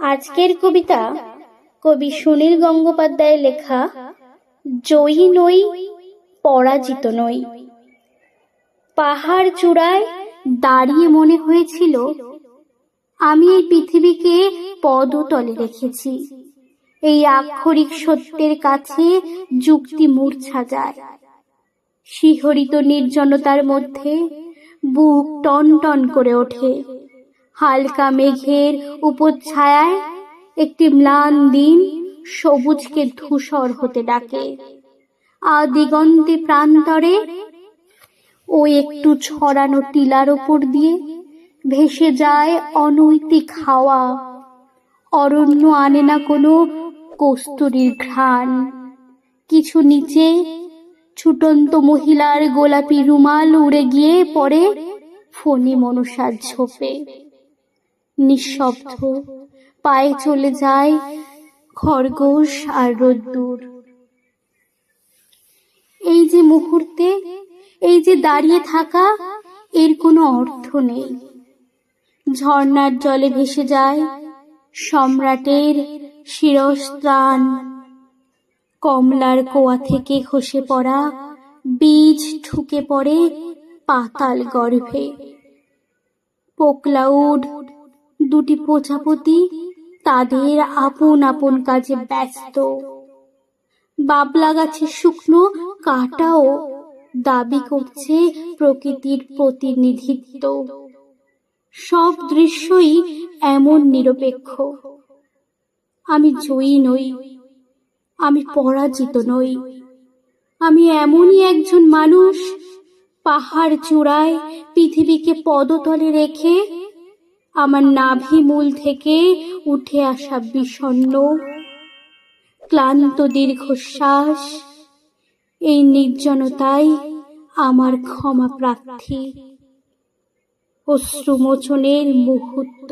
আজকের কবিতা কবি সুনীল গঙ্গোপাধ্যায়ের লেখা, জয়ী নই, পরাজিত নই। পাহাড় চূড়ায় দাঁড়িয়ে মনে হয়েছিল, আমি এই পৃথিবীকে পদতলে রেখেছি। এই আক্ষরিক সত্যের কাছে যুক্তি মূর্ছা যায়। শিহরিত নির্জনতার মধ্যে বুক টন টন করে ওঠে। হালকা মেঘের উপচ্ছায়ায় একটি ম্লান দিন সবুজকে ধূসর হতে ডাকে। আদিগন্তে প্রান্তরে ও একটু ছড়ানো টিলার ওপর দিয়ে ভেসে যায় অনৈতিক হাওয়া। অরণ্য আনে না কোনো কস্তুরীর ঘ্রাণ। কিছু নিচে ছুটন্ত মহিলার গোলাপি রুমাল উড়ে গিয়ে পড়ে ফণি মনসার ঝোপে। নিঃশব্দ। পায়ে চলে যায় খরগোশ আর রোদ্দুর। এই যে মুহূর্তে, এই যে দাঁড়িয়ে থাকা, এর কোনো অর্থ নেই। ঝর্ণার জলে ভেসে যায় সম্রাটের শিরস্ত্রাণ। কমলার কোয়া থেকে খসে পড়া বীজ ঠুকে পড়ে পাতাল গর্ভে। পোকলাউড দুটি প্রজাপতি তাদের আপন আপন কাজে ব্যস্ত। বাবলা গাছের শুকনো কাটাও দাবি করছে প্রকৃতির প্রতিনিধিত্ব। সব দৃশ্যই এমন নিরপেক্ষ। আমি জয়ী নই, আমি পরাজিত নই। আমি এমনই একজন মানুষ, পাহাড় চূড়ায় পৃথিবীকে পদতলে রেখে আমার নাভি মূল থেকে উঠে আসা বিষণ্ন ক্লান্ত দীর্ঘশ্বাস, এই নির্জনতাই আমার ক্ষমা প্রার্থী। অশ্রুমোচনের মুহূর্ত।